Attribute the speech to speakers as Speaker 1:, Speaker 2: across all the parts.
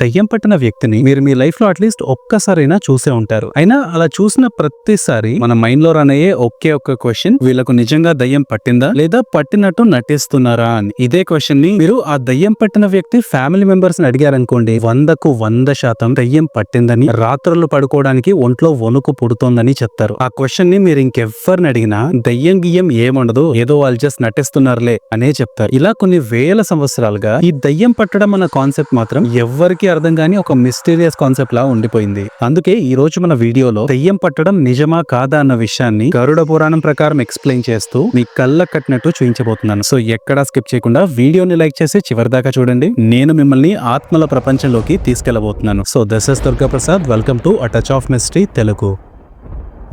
Speaker 1: దయ్యం పట్టిన వ్యక్తిని మీరు మీ లైఫ్లో అట్లీస్ట్ ఒక్కసారైనా చూసే ఉంటారు. అయినా అలా చూసిన ప్రతిసారి మన మైండ్లో రన్ ఒకే ఒక్క క్వశ్చన్ వీళ్ళకు నిజంగా దయ్యం పట్టిందా? లేదా పట్టినట్టు నటిస్తున్నారా అని? ఇదే క్వశ్చన్ని మీరు ఆ దయ్యం పట్టిన వ్యక్తి ఫ్యామిలీ మెంబర్స్ని అడిగారనుకోండి వందకు వంద శాతం దయ్యం పట్టిందని రాత్రులు పడుకోవడానికి ఒంట్లో వణుకు పుడుతోందని చెప్తారు. ఆ క్వశ్చన్ని మీరు ఇంకెవ్వరిని అడిగినా దయ్యం గియ్యం ఏముండదు ఏదో వాళ్ళు జస్ట్ నటిస్తున్నారులే అనే చెప్తారు. ఇలా కొన్ని వేల సంవత్సరాలుగా ఈ దయ్యం పట్టడం అన్న కాన్సెప్ట్ మాత్రం ఎవ్వరికి అర్థం కాని ఒక మిస్టీరియస్ కాన్సెప్ట్ లా ఉండిపోయింది. అందుకే ఈ రోజు మన వీడియోలో దెయ్యం పట్టడం నిజమా కాదా అన్న విషయాన్ని గరుడ పురాణం ప్రకారం ఎక్స్ప్లెయిన్ చేస్తూ మీ కళ్ళ కట్టినట్టు చూపించబోతున్నాను. సో ఎక్కడా స్కిప్ చేయకుండా వీడియోని లైక్ చేసి చివరి దాకా చూడండి. నేను మిమ్మల్ని ఆత్మల ప్రపంచంలోకి తీసుకెళ్ళబోతున్నాను so this is Durga Prasad welcome to a touch of mystery Telugu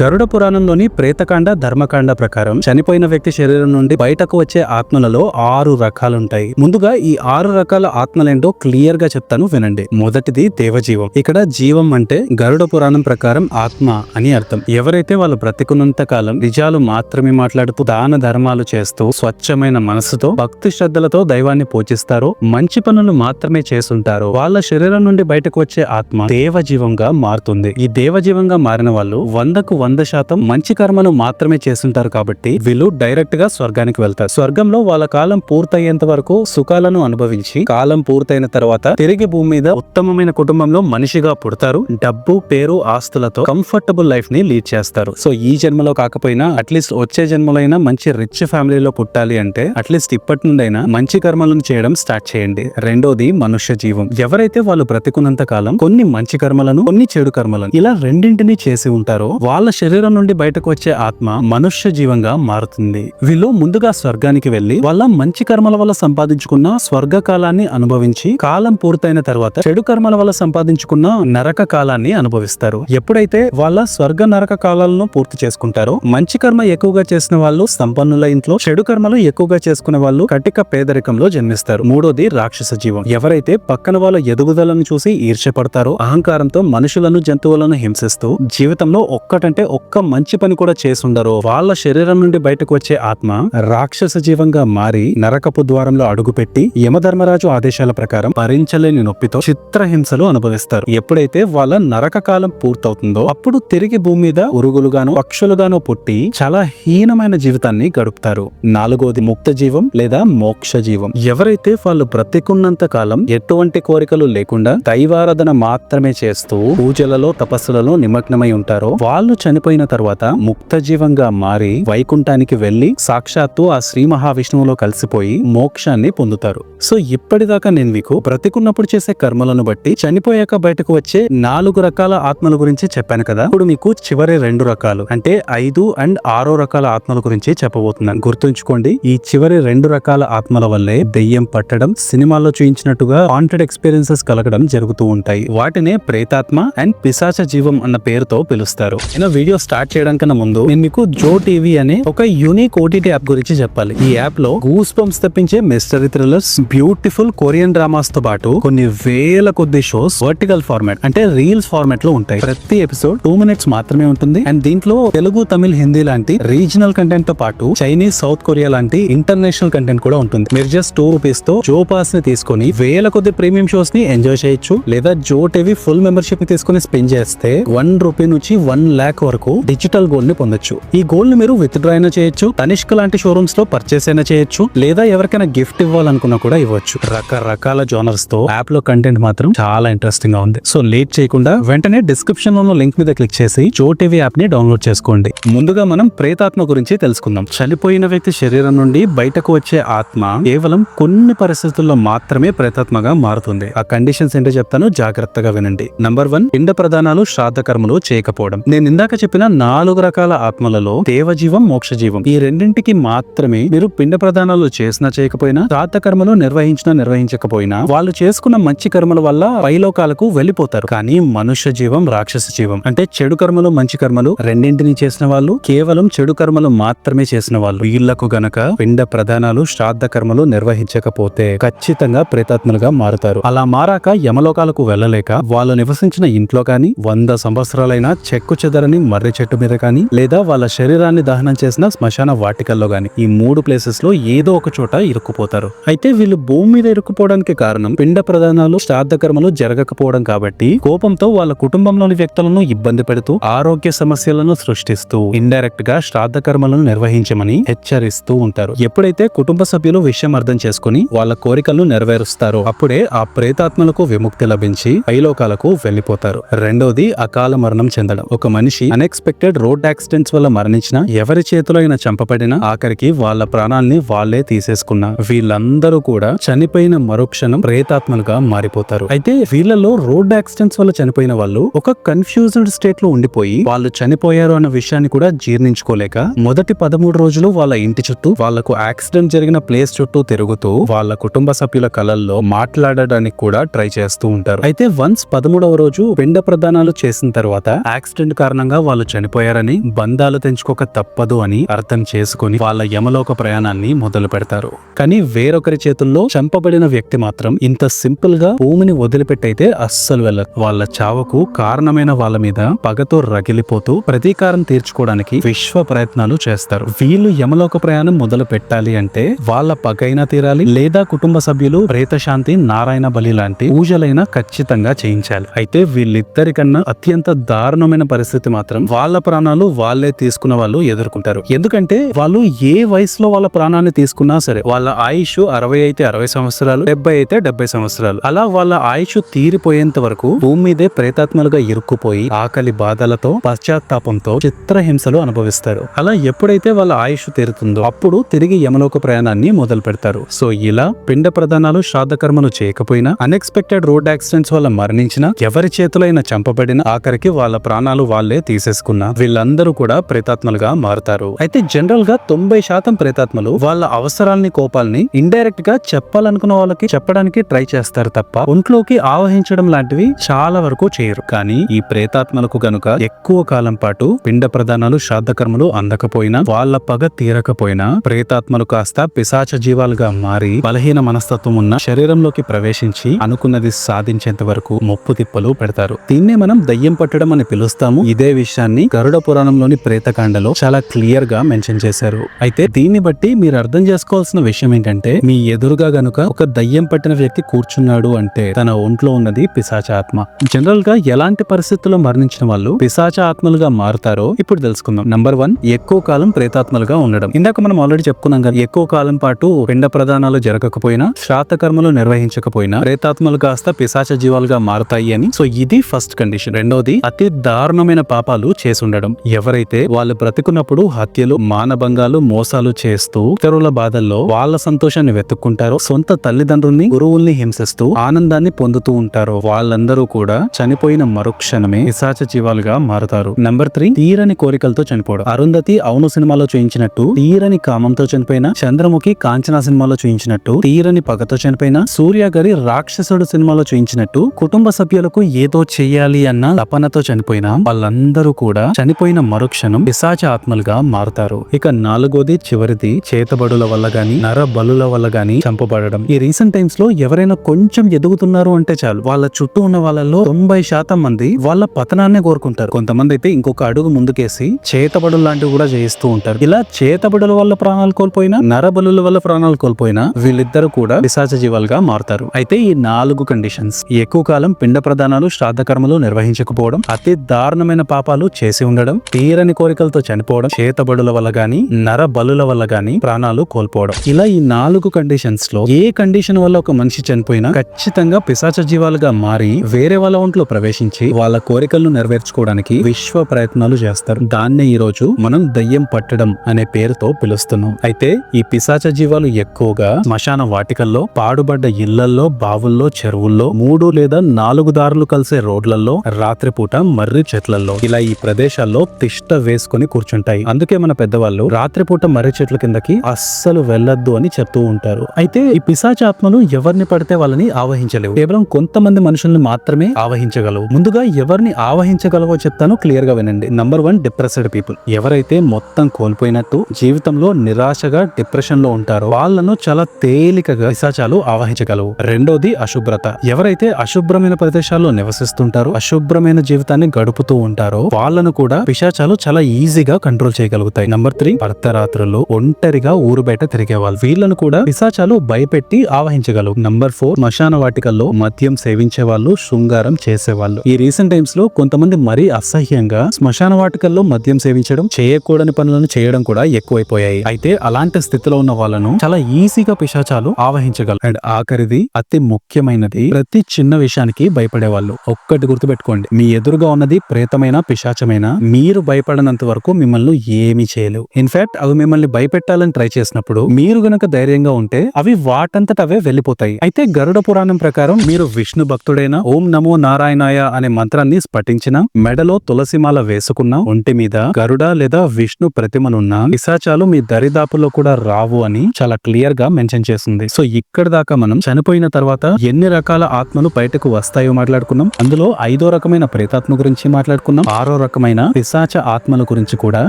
Speaker 1: Garuda పురాణంలోని ప్రేతకాండ ధర్మకాండ ప్రకారం చనిపోయిన వ్యక్తి శరీరం నుండి బయటకు వచ్చే ఆత్మలలో ఆరు రకాలుంటాయి. ముందుగా ఈ ఆరు రకాల ఆత్మలేంటో క్లియర్గా చెప్తాను వినండి. మొదటిది దేవజీవం. ఇక్కడ జీవం అంటే గరుడ పురాణం ప్రకారం ఆత్మ అని అర్థం. ఎవరైతే వాళ్ళు బ్రతికున్నంత కాలం నిజాలు మాత్రమే మాట్లాడుతూ దాన ధర్మాలు చేస్తూ స్వచ్ఛమైన మనసుతో భక్తి శ్రద్ధలతో దైవాన్ని పూజిస్తారో మంచి పనులు మాత్రమే చేస్తుంటారో వాళ్ళ శరీరం నుండి బయటకు వచ్చే ఆత్మ దేవజీవంగా మారుతుంది. ఈ దేవజీవంగా మారిన వాళ్ళు వందకు వంద శాతం మంచి కర్మను మాత్రమే చేస్తుంటారు కాబట్టి వీళ్ళు డైరెక్ట్గా స్వర్గానికి వెళ్తారు. స్వర్గంలో వాళ్ళ కాలం పూర్తయ్యేంత వరకు సుఖాలను అనుభవించి కాలం పూర్తయిన తర్వాత తిరిగి భూమి మీద ఉత్తమమైన కుటుంబంలో మనిషిగా పుడతారు. డబ్బు పేరు ఆస్తులతో కంఫర్టబుల్ లైఫ్ని లీడ్ చేస్తారు. సో ఈ జన్మలో కాకపోయినా అట్లీస్ట్ వచ్చే జన్మలైనా మంచి రిచ్ ఫ్యామిలీలో పుట్టాలి అంటే అట్లీస్ట్ ఇప్పటి నుండైనా మంచి కర్మలను చేయడం స్టార్ట్ చేయండి. రెండోది మనుష్య జీవం. ఎవరైతే వాళ్ళు బ్రతికున్నంత కాలం కొన్ని మంచి కర్మలను కొన్ని చెడు కర్మలను ఇలా రెండింటిని చేసి ఉంటారో వాళ్ళ శరీరం నుండి బయటకు వచ్చే ఆత్మ మనుష్య జీవంగా మారుతుంది. వీళ్ళు ముందుగా స్వర్గానికి వెళ్ళి వాళ్ళ మంచి కర్మల వల్ల సంపాదించుకున్న స్వర్గ కాలాన్ని అనుభవించి కాలం పూర్తయిన తర్వాత చెడు కర్మల వల్ల సంపాదించుకున్న నరక కాలాన్ని అనుభవిస్తారు. ఎప్పుడైతే వాళ్ళ స్వర్గ నరక కాలాలను పూర్తి చేసుకుంటారో మంచి కర్మ ఎక్కువగా చేసిన వాళ్ళు సంపన్నుల ఇంట్లో చెడు కర్మలు ఎక్కువగా చేసుకునే వాళ్ళు కటిక పేదరికంలో జన్మిస్తారు. మూడోది రాక్షస జీవం. ఎవరైతే పక్కన వాళ్ళ ఎదుగుదలను చూసి ఈర్ష్యపడతారో అహంకారంతో మనుషులను జంతువులను హింసిస్తూ జీవితంలో ఒక్కటంటే ఒక్క మంచి పని కూడా చేసుండరో? వాళ్ళ శరీరం నుండి బయటకు వచ్చే ఆత్మ రాక్షస జీవంగా మారి నరకపు ద్వారంలో అడుగుపెట్టి యమధర్మరాజు ఆదేశాల ప్రకారం భరించలేని నొప్పితో చిత్రహింసలు అనుభవిస్తారు. ఎప్పుడైతే వాళ్ళ నరక కాలం పూర్తవుతుందో అప్పుడు తిరిగి భూమి మీద ఉరుగులుగాను పక్షులుగాను పుట్టి చాలా హీనమైన జీవితాన్ని గడుపుతారు. నాలుగోది ముక్త జీవం లేదా మోక్ష జీవం. ఎవరైతే వాళ్ళు బ్రతికున్నంత కాలం ఎటువంటి కోరికలు లేకుండా దైవారాధన మాత్రమే చేస్తూ పూజలలో తపస్సులలో నిమగ్నమై ఉంటారో వాళ్ళు చనిపోయిన తర్వాత ముక్త జీవంగా మారి వైకుంఠానికి వెళ్ళి సాక్షాత్తు ఆ శ్రీ మహావిష్ణువులో కలిసిపోయి మోక్షాన్ని పొందుతారు. సో ఇప్పటిదాకా నేను మీకు బ్రతికున్నప్పుడు చేసే కర్మలను బట్టి చనిపోయాక బయటకు వచ్చే నాలుగు రకాల ఆత్మల గురించి చెప్పాను కదా. ఇప్పుడు మీకు చివరి రెండు రకాలు అంటే ఐదు అండ్ ఆరో రకాల ఆత్మల గురించి చెప్పబోతున్నాను. గుర్తుంచుకోండి ఈ చివరి రెండు రకాల ఆత్మల వల్లే దెయ్యం పట్టడం సినిమాల్లో చూయించినట్టుగా వాంటెడ్ ఎక్స్పీరియన్సెస్ కలగడం జరుగుతూ ఉంటాయి. వాటినే ప్రేతాత్మ అండ్ పిశాచ జీవం అన్న పేరుతో పిలుస్తారు. వీడియో స్టార్ట్ చేయడానికన్నా ముందు నేను మీకు జో టీవీ అనే ఒక యూనిక్ ఓటీటీ యాప్ గురించి చెప్పాలి. ఈ యాప్లో గూస్ బంప్స్ తెప్పించే మిస్టరీ థ్రిల్లర్స్ బ్యూటిఫుల్ కొరియన్ డ్రామాస్తో పాటు కొన్ని వేల కొద్ది షోస్ వర్టికల్ ఫార్మాట్ అంటే రీల్స్ ఫార్మాట్లో ఉంటాయి. ప్రతి ఎపిసోడ్ టూ మినిట్స్ మాత్రమే ఉంటుంది. అండ్ దీంట్లో తెలుగు తమిళ్ హిందీ లాంటి రీజనల్ కంటెంట్తో పాటు చైనీస్ సౌత్ కొరియా లాంటి ఇంటర్నేషనల్ కంటెంట్ కూడా ఉంటుంది. మీరు జస్ట్ టూ రూపీస్తో జో పాస్ని తీసుకొని వేల కొద్ది ప్రీమియం షోస్ని ఎంజాయ్ చేయొచ్చు. లేదా జో టీవీ ఫుల్ మెంబర్షిప్ని తీసుకుని స్పెండ్ చేస్తే వన్ రూపీ నుంచి వన్ లాక్ వరకు డిజిటల్ గోల్డ్ని పొందొచ్చు. ఈ గోల్డ్ని మీరు విత్ డ్రా అయినా చేయొచ్చు తనిష్క్ లాంటి షోరూమ్స్లో పర్చేస్ అయినా చేయొచ్చు లేదా ఎవరికైనా గిఫ్ట్ ఇవ్వాలనుకున్నా కూడా ఇవ్వచ్చు. రకరకాల జోనర్స్తో యాప్లో కంటెంట్ మాత్రం చాలా ఇంట్రెస్టింగ్గా ఉంది. సో లేట్ చేయకుండా వెంటనే డిస్క్రిప్షన్లో ఉన్న లింక్ మీద క్లిక్ చేసి జో టీవీ యాప్ని డౌన్లోడ్ చేసుకోండి. ముందుగా మనం ప్రేతాత్మ గురించి తెలుసుకుందాం. చనిపోయిన వ్యక్తి శరీరం నుండి బయటకు వచ్చే ఆత్మ కేవలం కొన్ని పరిస్థితుల్లో మాత్రమే ప్రేతాత్మగా మారుతుంది. ఆ కండిషన్స్ ఏంటో చెప్తాను జాగ్రత్తగా వినండి. నంబర్ వన్ పిండ ప్రధానాలు శ్రాద్ధ కర్మలు చేయకపోవడం. నేను ఇందాక చెప్పిన నాలుగు రకాల ఆత్మలలో దేవజీవం మోక్షజీవం. ఈ రెండింటికి మాత్రమే మీరు పిండ ప్రదానాలు చేసినా చేయకపోయినా శ్రాద్ధ కర్మలు నిర్వహించినా నిర్వహించకపోయినా వాళ్ళు చేసుకున్న మంచి కర్మల వల్ల పైలోకాలకు వెళ్ళిపోతారు. కానీ మనుష్య జీవం రాక్షస జీవం. అంటే చెడు కర్మలు మంచి కర్మలు రెండింటిని చేసిన వాళ్ళు కేవలం చెడు కర్మలు మాత్రమే చేసిన వాళ్ళు. వీళ్ళకు గనక పిండ ప్రధానాలు శ్రాద్ధ కర్మలు నిర్వహించకపోతే ఖచ్చితంగా ప్రేతాత్మలుగా మారుతారు. అలా మారాక యమలోకాలకు వెళ్ళలేక వాళ్ళు నివసించిన ఇంట్లో కానీ వంద సంవత్సరాలైనా చెక్కు చెదరని మర్రి చెట్టు మీద కానీ లేదా వాళ్ళ శరీరాన్ని దహనం చేసిన శ్మశాన వాటికల్లో గాని ఈ మూడు ప్లేసెస్లో ఏదో ఒక చోట ఇరుక్కుపోతారు. అయితే వీళ్ళు భూమి మీద ఇరుక్కుపోవడానికి కారణం పిండ ప్రధానాలు శ్రాద్ధ కర్మలు జరగకపోవడం కాబట్టి కోపంతో వాళ్ళ కుటుంబంలోని వ్యక్తులను ఇబ్బంది పెడుతూ ఆరోగ్య సమస్యలను సృష్టిస్తూ ఇండైరెక్ట్గా శ్రాద్ధ కర్మలను నిర్వహించమని హెచ్చరిస్తూ ఉంటారు. ఎప్పుడైతే కుటుంబ సభ్యులు విషయం అర్థం చేసుకుని వాళ్ళ కోరికలను నెరవేరుస్తారో అప్పుడే ఆ ప్రేతాత్మలకు విముక్తి లభించి పైలోకాలకు వెళ్ళిపోతారు రెండోది అకాల మరణం చెందడం. ఒక మనిషి అన్ఎక్స్పెక్టెడ్ రోడ్ యాక్సిడెంట్స్ వల్ల మరణించిన ఎవరి చేతిలో అయినా చంపబడిన ఆఖరికి వాళ్ళ ప్రాణాల్ని వాళ్ళే తీసేసుకున్న వీళ్ళందరూ కూడా చనిపోయిన మరుక్షణం ప్రేతాత్మలుగా మారిపోతారు. అయితే వీళ్ళలో రోడ్ యాక్సిడెంట్స్ వల్ల చనిపోయిన వాళ్ళు ఒక కన్ఫ్యూజ్డ్ స్టేట్లో ఉండిపోయి వాళ్ళు చనిపోయారు అన్న విషయాన్ని కూడా జీర్ణించుకోలేక మొదటి పదమూడు రోజులు వాళ్ళ ఇంటి చుట్టూ వాళ్ళకు యాక్సిడెంట్ జరిగిన ప్లేస్ చుట్టూ తిరుగుతూ వాళ్ళ కుటుంబ సభ్యుల కలల్లో మాట్లాడడానికి కూడా ట్రై చేస్తూ ఉంటారు. అయితే వన్స్ పదమూడవ రోజు పిండ ప్రదానాలు చేసిన తర్వాత యాక్సిడెంట్ కారణంగా వాళ్ళు చనిపోయారని బంధాలు తెంచుకోక తప్పదు అని అర్థం చేసుకుని వాళ్ళ యమలోక ప్రయాణాన్ని మొదలు పెడతారు. కానీ వేరొకరి చేతుల్లో చంపబడిన వ్యక్తి మాత్రం ఇంత సింపుల్గా భూమిని వదిలిపెట్టయితే అస్సలు వెళ్ళరు. వాళ్ళ చావకు కారణమైన వాళ్ళ మీద పగతో రగిలిపోతూ ప్రతీకారం తీర్చుకోవడానికి విశ్వ ప్రయత్నాలు చేస్తారు. వీళ్ళు యమలోక ప్రయాణం మొదలు పెట్టాలి అంటే వాళ్ళ పగైనా తీరాలి లేదా కుటుంబ సభ్యులు ప్రేతశాంతి నారాయణ బలి లాంటి పూజలైనా ఖచ్చితంగా చేయించాలి. అయితే వీళ్ళిద్దరికన్నా అత్యంత దారుణమైన పరిస్థితి మాత్రం వాళ్ళ ప్రాణాలు వాళ్ళే తీసుకున్న వాళ్ళు ఎదుర్కొంటారు. ఎందుకంటే వాళ్ళు ఏ వయసులో వాళ్ళ ప్రాణాన్ని తీసుకున్నా సరే వాళ్ళ ఆయుష్ అరవై అయితే అరవై సంవత్సరాలు డెబ్బై అయితే డెబ్బై సంవత్సరాలు. అలా వాళ్ళ ఆయుష్ తీరిపోయేంత వరకు భూమి మీదే ప్రేతాత్మలుగా ఇరుక్కుపోయి ఆకలి బాధలతో పశ్చాత్తాపంతో చిత్రహింసలు అనుభవిస్తారు. అలా ఎప్పుడైతే వాళ్ళ ఆయుష్ తీరుతుందో అప్పుడు తిరిగి యమలోక ప్రయాణాన్ని మొదలు పెడతారు. సో ఇలా పిండ ప్రధానాలు శ్రాద్ధ కర్మలు చేయకపోయినా అన్ఎక్స్పెక్టెడ్ రోడ్ యాక్సిడెంట్స్ వల్ల మరణించిన ఎవరి చేతులైన చంపబడిన ఆఖరికి వాళ్ళ ప్రాణాలు వాళ్ళే తీసేసుకున్న వీళ్ళందరూ కూడా ప్రేతాత్మలుగా మారుతారు. అయితే జనరల్గా తొంభై శాతం ప్రేతాత్మలు వాళ్ళ అవసరాలని కోపాల్ని ఇండైరెక్ట్గా చెప్పాలనుకున్న వాళ్ళకి చెప్పడానికి ట్రై చేస్తారు తప్ప ఒంట్లోకి ఆవహించడం లాంటివి చాలా వరకు చేయరు. కానీ ఈ ప్రేతాత్మలకు గనుక ఎక్కువ కాలం పాటు పిండ ప్రదానాలు శ్రాద్ధకర్మలు అందకపోయినా వాళ్ళ పగ తీరకపోయినా ప్రేతాత్మలు కాస్త పిశాచ జీవాలుగా మారి బలహీన మనస్తత్వం ఉన్న శరీరంలోకి ప్రవేశించి అనుకున్నది సాధించేంత వరకు ముప్పు తిప్పలు పెడతారు. దీన్నే మనం దయ్యం పట్టడం అని పిలుస్తాము. ఇదే విషయాన్ని గరుడ పురాణంలోని ప్రేతకాండలో చాలా క్లియర్గా మెన్షన్ చేశారు. అయితే దీన్ని బట్టి మీరు అర్థం చేసుకోవాల్సిన విషయం ఏంటంటే మీ ఎదురుగా గనుక ఒక దయ్యం పట్టిన వ్యక్తి కూర్చున్నాడు అంటే తన ఒంట్లో ఉన్నది పిశాచ ఆత్మ. జనరల్గా ఎలాంటి పరిస్థితుల్లో మరణించిన వాళ్ళు పిశాచ ఆత్మలుగా మారుతారో ఇప్పుడు తెలుసుకుందాం. నంబర్ వన్ ఎక్కువ కాలం ప్రేతాత్మలుగా ఉండడం. ఇందాక మనం ఆల్రెడీ చెప్పుకున్నాం కదా ఎక్కువ కాలం పాటు పిండ ప్రదానాలు జరగకపోయినా శ్రాతకర్మలు నిర్వహించకపోయినా ప్రేతాత్మలు కాస్త పిశాచ జీవాలుగా మారుతాయి అని. సో ఇది ఫస్ట్ కండిషన్ రెండోది అతి దారుణమైన పాప పాపాలు చేసుండడం. ఎవరైతే వాళ్ళు బ్రతికున్నప్పుడు హత్యలు మానభంగాలు మోసాలు చేస్తూ ఇతరుల బాధల్లో వాళ్ళ సంతోషాన్ని వెతుక్కుంటారో సొంత తల్లిదండ్రుల్ని గురువుల్ని హింసిస్తూ ఆనందాన్ని పొందుతూ ఉంటారో వాళ్ళందరూ కూడా చనిపోయిన మరుక్షణమే నిశాచ జీవాలుగా మారుతారు. నెంబర్ త్రీ తీరని కోరికలతో చనిపోవడం. అరుంధతి అవును సినిమాలో చూయించినట్టు తీరని కామంతో చనిపోయిన చంద్రముఖి కాంచనా సినిమాలో చూయించినట్టు తీరని పగతో చనిపోయిన సూర్య గారి రాక్షసుడు సినిమాలో చూయించినట్టు కుటుంబ సభ్యులకు ఏదో చెయ్యాలి అన్న తపనతో చనిపోయిన వాళ్ళందరూ కూడా చనిపోయిన మరుక్షణం పిశాచ ఆత్మలుగా మారుతారు. ఇక నాలుగోది చివరిది చేతబడుల వల్ల గాని నర బలుల వల్ల గాని చంపబడడం. ఈ రీసెంట్ టైమ్స్లో ఎవరైనా కొంచెం ఎదుగుతున్నారు అంటే చాలు. వాళ్ళ చుట్టూ ఉన్న వాళ్ళలో తొంభై శాతం మంది వాళ్ళ పతనాన్నే కోరుకుంటారు. కొంతమంది అయితే ఇంకొక అడుగు ముందుకేసి చేతబడులు లాంటివి కూడా చేయిస్తూ ఉంటారు. ఇలా చేతబడుల వల్ల ప్రాణాలు కోల్పోయినా నరబలుల వల్ల ప్రాణాలు కోల్పోయినా వీళ్ళిద్దరు కూడా పిశాచ జీవాలుగా మారుతారు. అయితే ఈ నాలుగు కండిషన్స్ ఎక్కువ కాలం పిండ ప్రదానాలు శ్రాద్ధ కర్మలు నిర్వహించకపోవడం అతి దారుణమైన పాప పాపాలు చేసి ఉండడం తీరని కోరికలతో చనిపోవడం చేతబడుల వల్ల గాని నర బలుల వల్ల గాని ప్రాణాలు కోల్పోవడం. ఇలా ఈ నాలుగు కండిషన్స్లో ఏ కండిషన్ వల్ల ఒక మనిషి చనిపోయినా ఖచ్చితంగా పిశాచ జీవాలుగా మారి వేరే వాళ్ళ ఒంట్లో ప్రవేశించి వాళ్ళ కోరికలను నెరవేర్చుకోవడానికి విశ్వ ప్రయత్నాలు చేస్తారు. దాన్నే ఈ రోజు మనం దయ్యం పట్టడం అనే పేరుతో పిలుస్తున్నాం. అయితే ఈ పిశాచ జీవాలు ఎక్కువగా శ్మశాన వాటికల్లో పాడుబడ్డ ఇళ్ళల్లో బావుల్లో చెరువుల్లో మూడు లేదా నాలుగు దారులు కలిసే రోడ్లలో రాత్రిపూట మర్రి చెట్లలో ఇలా ఈ ప్రదేశాల్లో తిష్ట వేసుకొని కూర్చుంటాయి. అందుకే మన పెద్దవాళ్ళు రాత్రిపూట మర్రి చెట్ల కిందకి అస్సలు వెళ్ళొద్దు అని చెప్తూ ఉంటారు. అయితే ఈ పిశాచాత్మలు ఎవరిని పడితే వాళ్ళని ఆవహించలేవు. కేవలం కొంతమంది మనుషుల్ని మాత్రమే ఆవహించగలవు. ముందుగా ఎవరిని ఆవహించగలవో చెప్తాను. క్లియర్గా వినండి. Number one depressed people. ఎవరైతే మొత్తం కోల్పోయినట్టు జీవితంలో నిరాశగా డిప్రెషన్లో ఉంటారో వాళ్ళను చాలా తేలికగా పిశాచాలు ఆవహించగలవు. రెండోది అశుభ్రత. ఎవరైతే అశుభ్రమైన ప్రదేశాల్లో నివసిస్తుంటారో అశుభ్రమైన జీవితాన్ని గడుపుతూ ఉంటారో వాళ్ళను కూడా పిశాచాలు చాలా ఈజీగా కంట్రోల్ చేయగలుగుతాయి. నంబర్ త్రీ అర్ధరాత్రులు ఒంటరిగా ఊరు బయట తిరిగే వాళ్ళు వీళ్ళను కూడా పిశాచాలు భయపెట్టి ఆవహించగలవు. నంబర్ ఫోర్ శ్మశాన వాటికల్లో మద్యం సేవించే వాళ్ళు శృంగారం చేసేవాళ్ళు. ఈ రీసెంట్ టైమ్స్లో కొంతమంది మరీ అసహ్యంగా శ్మశాన వాటికల్లో మద్యం సేవించడం చేయకూడని పనులను చేయడం కూడా ఎక్కువైపోయాయి. అయితే అలాంటి స్థితిలో ఉన్న వాళ్ళను చాలా ఈజీగా పిశాచాలు ఆవహించగలరు అండ్ ఆఖరిది అతి ముఖ్యమైనది ప్రతి చిన్న విషయానికి భయపడేవాళ్ళు. ఒక్కటి గుర్తుపెట్టుకోండి. మీ ఎదురుగా ఉన్నది ప్రేతమైన పిశాచమైన మీరు భయపడనంత వరకు మిమ్మల్ని ఏమీ చేయలేవు. ఇన్ఫాక్ట్ అవి మిమ్మల్ని భయపెట్టాలని ట్రై చేసినప్పుడు మీరు గనక ధైర్యంగా ఉంటే అవి వాటంతట అవే వెళ్ళిపోతాయి. అయితే గరుడ పురాణం ప్రకారం మీరు విష్ణు భక్తుడైన ఓం నమో నారాయణాయ అనే మంత్రాన్ని స్ఫటించిన మెడలో తులసిమాల వేసుకున్న ఒంటి మీద గరుడ లేదా విష్ణు ప్రతిమనున్న పిశాచాలు మీ దరిదాపులో కూడా రావు అని చాలా క్లియర్గా మెన్షన్ చేస్తుంది. సో ఇక్కడ దాకా మనం చనిపోయిన తర్వాత ఎన్ని రకాల ఆత్మలు బయటకు వస్తాయో మాట్లాడుకున్నాం. అందులో ఐదో రకమైన ప్రేతాత్మ గురించి మాట్లాడుకున్నాం. ఆరో రకమైన పిశాచ ఆత్మల గురించి కూడా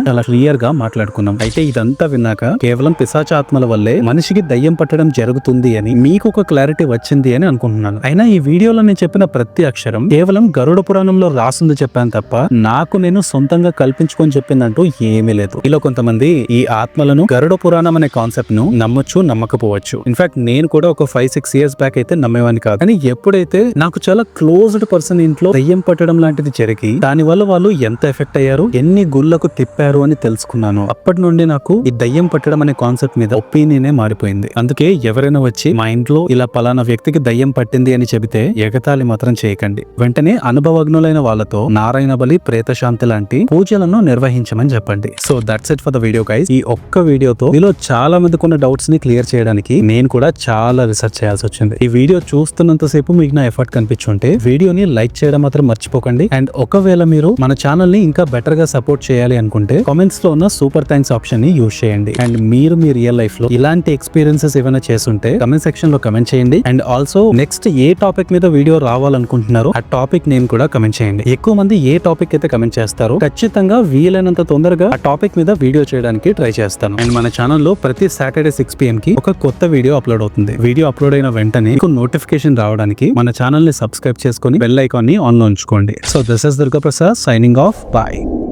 Speaker 1: చాలా క్లియర్గా మాట్లాడుకున్నాం. అయితే ఇదంతా విన్నాక కేవలం పిశాచ ఆత్మల వల్లే మనిషికి దయ్యం పట్టడం జరుగుతుంది అని మీకు ఒక క్లారిటీ వచ్చింది అని అనుకుంటున్నాను. అయినా ఈ వీడియోలో నేను చెప్పిన ప్రతి అక్షరం కేవలం గరుడ పురాణంలో రాసింది చెప్పాను తప్ప నాకు నేను సొంతంగా కల్పించుకొని చెప్పిందంటూ ఏమీ లేదు. ఇలా కొంతమంది ఈ ఆత్మలను గరుడ పురాణం అనే కాన్సెప్ట్ను నమ్మొచ్చు నమ్మకపోవచ్చు. ఇన్ఫాక్ట్ నేను కూడా ఒక ఫైవ్ సిక్స్ ఇయర్స్ బ్యాక్ అయితే నమ్మేవాని కాదు. కానీ ఎప్పుడైతే నాకు చాలా క్లోజ్డ్ పర్సన్ ఇంట్లో దయ్యం పట్టడం లాంటిది జరిగి దాని వల్ల వాళ్ళు ఎంత ఎఫెక్ట్ అయ్యారు? ఎన్ని గుళ్ళకు తిప్పారు అని తెలుసుకున్నాను. అప్పటి నుండి నాకు ఈ దయ్యం పట్టడం అనే కాన్సెప్ట్ మీద ఒపీనియనే మారిపోయింది. అందుకే ఎవరైనా వచ్చి మా ఇంట్లో ఇలా పలానా వ్యక్తికి దయ్యం పట్టింది అని చెబితే ఎగతాళి మాత్రం చేయకండి. వెంటనే అనుభవజ్ఞులైన వాళ్ళతో నారాయణ బలి ప్రేతశాంతి లాంటి పూజలను నిర్వహించమని చెప్పండి. So that's it for the video guys ఈ ఒక్క వీడియోతో మీలో చాలా మందికి ఉన్న డౌట్స్ని క్లియర్ చేయడానికి నేను కూడా చాలా రీసెర్చ్ చేయాల్సి వచ్చింది. ఈ వీడియో చూస్తున్నంత సేపు మీకు నా ఎఫర్ట్ కనిపించుంటే వీడియోని లైక్ చేయడం మాత్రం మర్చిపోకండి. అండ్ ఒకవేళ మీరు మన ఛానల్ని ఇంకా బెటర్గా సపోర్ట్ చేయాలి అనుకుంటే కామెంట్స్లో ఉన్న సూపర్ థ్యాంక్స్ ఆప్షన్ని యూజ్ చేయండి. అండ్ మీరు మీ రియల్ లైఫ్లో ఇలాంటి ఎక్స్పీరియన్సెస్ ఏమైనా చేస్తుంటే కమెంట్ సెక్షన్లో కమెంట్ చేయండి. అండ్ ఆల్సో నెక్స్ట్ ఏ టాపిక్ మీద వీడియో రావాలనుకుంటున్నారో ఆ టాపిక్ నేమ్ కూడా కమెంట్ చేయండి. ఎక్కువ మంది ఏ టాపిక్ అయితే కమెంట్ చేస్తారో ఖచ్చితంగా వీలైనంత తొందరగా ఆ టాపిక్ మీద వీడియో చేయడానికి ట్రై చేస్తాను. అండ్ మన ఛానల్లో ప్రతి సాటర్డే సిక్స్ పిఎం కి ఒక కొత్త వీడియో అప్లోడ్ అవుతుంది. వీడియో అప్లోడ్ అయిన వెంటనే మీకు నోటిఫికేషన్ రావడానికి మన ఛానల్ని సబ్స్క్రైబ్ చేసుకుని బెల్ ఐకాన్ని ఆన్లో ఉంచుకోండి. So this is Durga Prasad sign signing off. Bye.